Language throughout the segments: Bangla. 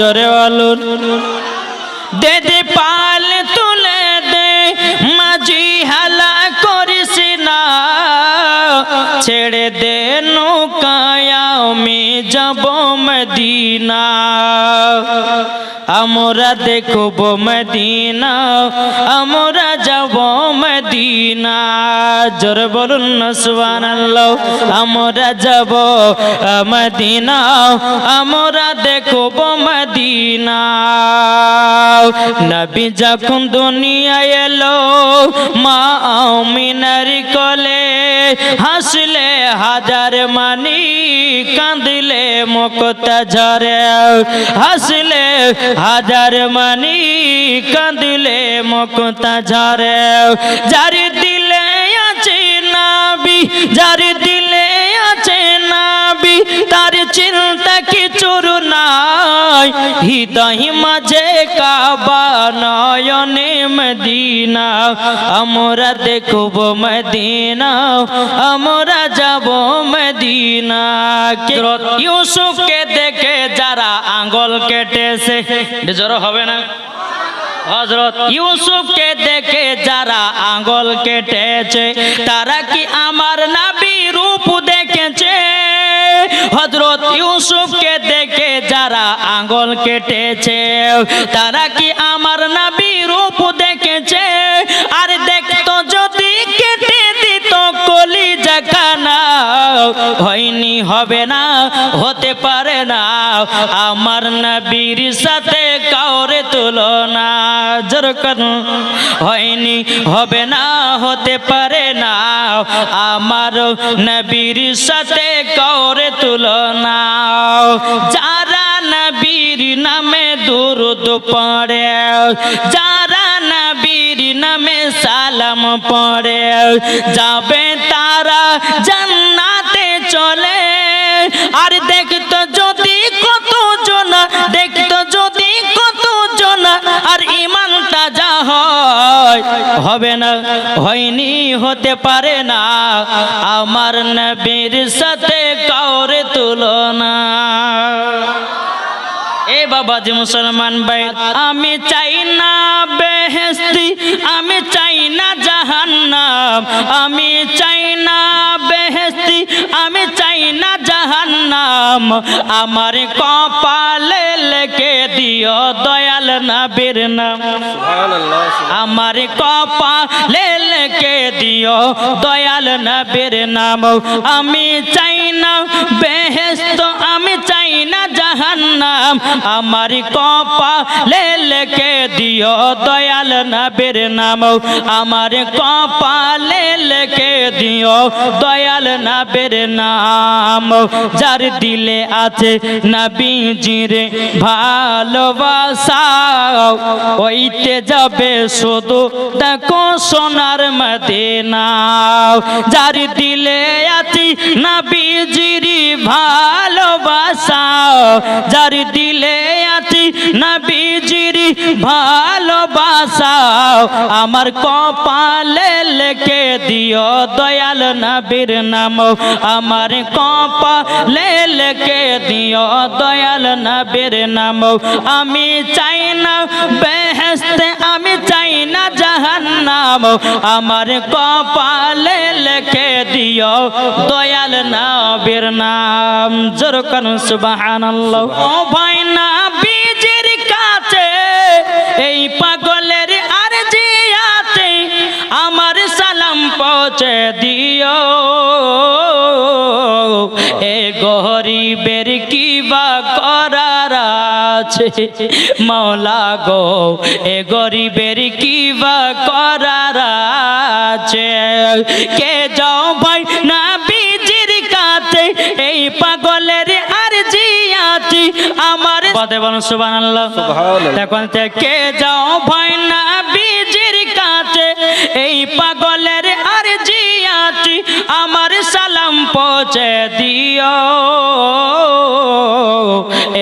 জোরে বলুন দে দে পাল তুলে দে, মাঝি হালা করিস না। ছেড়ে দে নৌকায়, আমি যাব মদিনা। আমরা দেখব মদিনা, আমরা মদিনা, জোর বলুন না, সুবহানাল্লাহ, আমরা যাব মদিনা, আমরা দেখব মদিনা। নবী যখন দুনিয়া এলো, মা মিনারি কোলে হাসলে হাজার মানি, কাঁদিলে মুক্তা ঝরে। হাসলে হাজার মানি, কাঁদিলে মুক্তা ঝরে। যার দিলে আছে নাবি, যার দিলে আছে নাবি, তার চিন্তা কিছুর নাই। হৃদয় মাঝে কাবা নয়নে মদিনা। আমরা দেখব মদিনা, আমরা যাব মদিনা। ইউসুফকে দেখে যারা আঙ্গল কেটেছে। জোর হবে না? হজরত ইউসুফকে দেখে যারা আঙ্গল কেটেছে, তারা কি কেটেছে। তারা কি আমার নাবি রূপ দেখেছে? আর দেখতো যদি কেটে দিত কলি জাকানা হয়নি, হবে না, হতে পারে না। আমার নবীর সাথে কাউরে তুলনা। যেরকম হয়নি, হবে না, হতে পারে না। আমার নবীর সাথে কাউরে তুলনা। দুরুদ পড়ে। যারা নবীর নামে সালাম পড়ে, যাবে তারা জান্নাতে চলে। আর দেখতো যদি কত জন, দেখতো যদি কত জন, আর ইমান তাজা হয়, হবে না, হয়নি, হতে পারে না। আমার নবীর সাথে কাউরে তুলনা। এ বাবাজি মুসলমান ভাই আমি চাই না বেহেস্তি আমি চাই না জাহান্নাম। আমি চাই না বেহেস্তি আমি চাই না জাহান্নাম। আমার কপালে লেখে দিও দয়াল নবীর নাম। আমার কপালে লেখে দিও দয়াল নবীর নাম। আমি চাই না বেহেস্ত আমার কপালে লেখে দিও দয়াল নবীর নাম। আমার কপালে লেখে দিও দয়াল নবীর নাম। যার দিলে আছে নবীজির ভালোবাসা, ওইতে যাবে শুধু দেখো সোনার মদিনা। যার দিলে আছি নবীজির ভালোবাসা যার দিলে আছি নবীজির ভালোবাসা আমার কপালে লেখে দিও দয়াল নবীর নাম। আমার কপালে লেখে দিও দয়াল নবীর নাম। আমি চাই না বেহেস্তে আমি চাই না জাহান্নাম। আমার কপালে দিও, দয়াল নবীর নাম। জোর কানু সুবহানাল্লাহ। ও ভাই না বীজের কাছে এই পাগলের আর আছে, আমার সালাম পৌঁছে দিও। গরিবের কি বা করার আছে? মাওলা গো এ গরিবের কি বা করার আছে। কে যাও ভাই না বীজির কাছে এই পাগলের আর জিয়াতি আমার পদে বলুন সুবহানাল্লাহ। এখন থেকে যাও ভাই না বীজির কাছে এই পাগলের আর জিয়াতি আমার সালাম পৌঁছে দিও।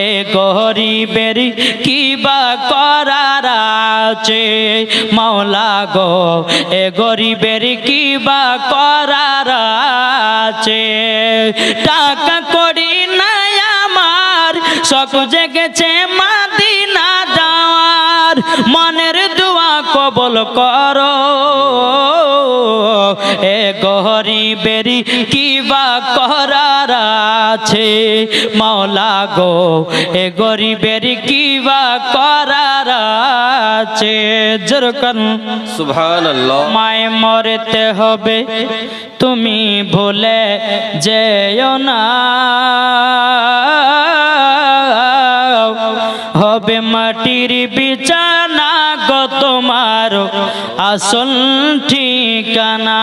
এ গরিবের কি বা করার আছে? মাওলা গো, এ গরিবের কি বা করার আছে? টাকা করি না আমার শখ জেগেছে মাদিনা যাওয়ার। মনের দোয়া কবল করো এ গরিবেরি কিবা করার আছে? মাওলা গো এ গরিবেরি কিবা করার আছে? যেরকম সুবহানাল্লাহ। মায় মরতে হবে তুমি ভুলে যেও না। হবে মাটির বিছানা গো তোমার আসল ঠিকানা।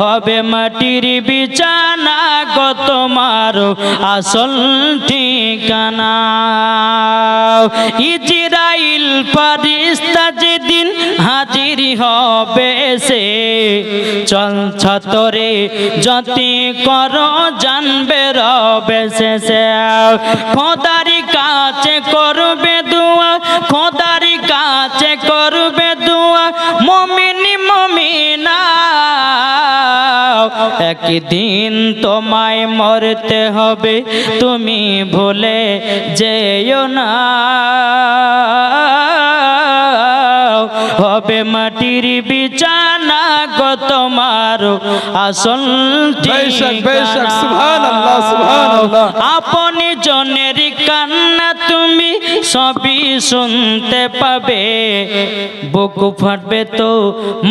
হবে মাটির বিছানা গো তোমার আসল ঠিকানা। ইজরাইল ফারিস্তা যেদিন হাজির হবে সে চল ছতরে যতি কর, জানবে রবে সে। খোদারি কাছে করবে দুয়া, খোদারি কাছে করবে দুয়া, মমিনি মমিনা একদিন তোমায় মরতে হবে তুমি ভুলে যেও না হবে মাটির বিছানা গো তোমার আসল। আপনি জনের কান্না সবই শুনতে পাবে। বুক ফাটবে তো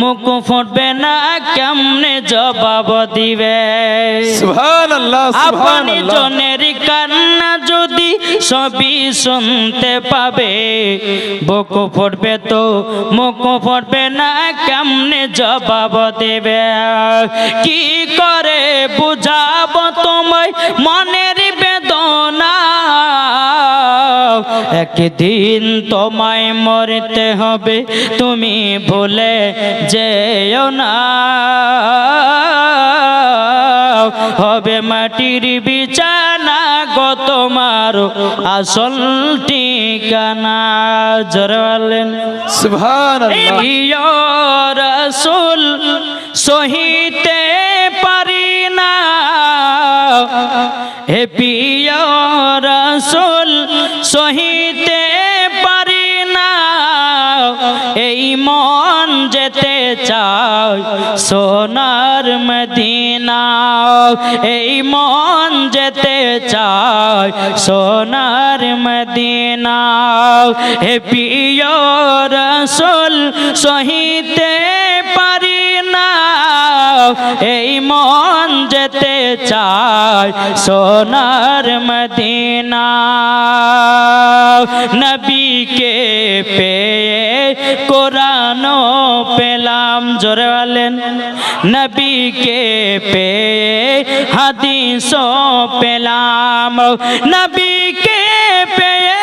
মুখ ফুটবে না কেমনে জবাব দিবে? আপনি জনের কান্না যদি সবই শুনতে পাবে বুক ফুটবে তো মুখ ফুটবে না কেমনে জবাব দেবে? কি করে বুঝাবো তোমায় মনের বেদনা? একদিন তোমায় মরতে হবে তুমি ভুলে যেও না। হবে মাটির বিছানা গো তোমার আসল ঠিকানা জোরে বলেন। সুবহানাল্লাহ। ইয়া রাসূল সহিতে পারি না। হে পিয়া রাসূল সহিতে পারি না। এই মন যেতে চাই সোনার মদিনা। এই মন যেতে চাই সোনার মদিনা। হে প্রিয় রসুল, সহিতে পারি এই মন যেতে চাই সোনার মদিনা। নবীকে পেয়ে কোরআন পেলাম। জোরে বলেন। নবীকে পেয়ে হাদিস পেলাম। নবীকে পেয়ে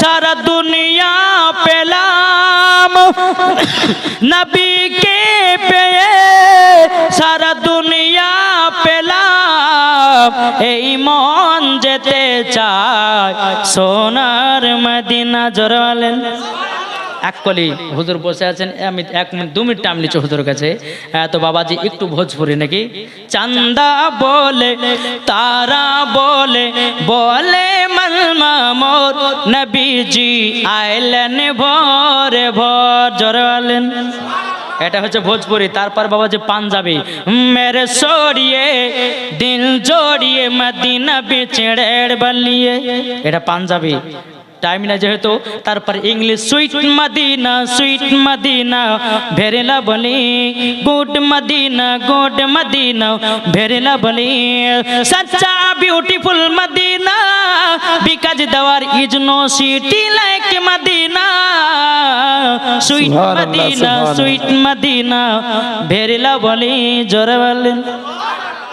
সারা দুনিয়া পেলাম। নবীকে পেয়ে এই মন যেতে চায়। সোনার মদিনা জোরে বলেন। এক কলি হুজুর বসে আছেন। আমি এক মিনিট, দু মিনিট টাইম নিচ্ছি হুজুর কাছে। তো বাবাজি একটু ভোজপুরি নাকি? চান্দা বলে, তারা বলে বলে মলমা মোর নবীজি আইলেন ভোরে ভোর, জোরে বলেন। এটা হচ্ছে ভোজপুরি। তারপর বাবা যে পাঞ্জাবি। মেরে সরিয়ে, দিল জড়িয়ে, মদিনা বিচড়ের বলিয়ে। এটা পাঞ্জাবি। টাইম না যেহেতু, তারপর English sweet Madina sweet Madina, ভেরেলা বলি গুড মদিনা গুড মদিনা, ভেরেলা বলি। সচ্চা beautiful Madina because there is no city like Madina. Sweet Madina sweet Madina ভেরিলা বলি জোরে বলেন।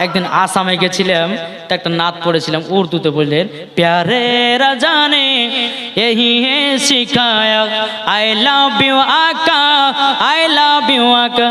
একদিন আসামে গেছিলাম তা একটা নাত পড়েছিলাম উর্দুতে বললেন প্যারে রাজানে এই হে শিখায় আই লাভ ইউ আকা আই লাভ ইউ আকা।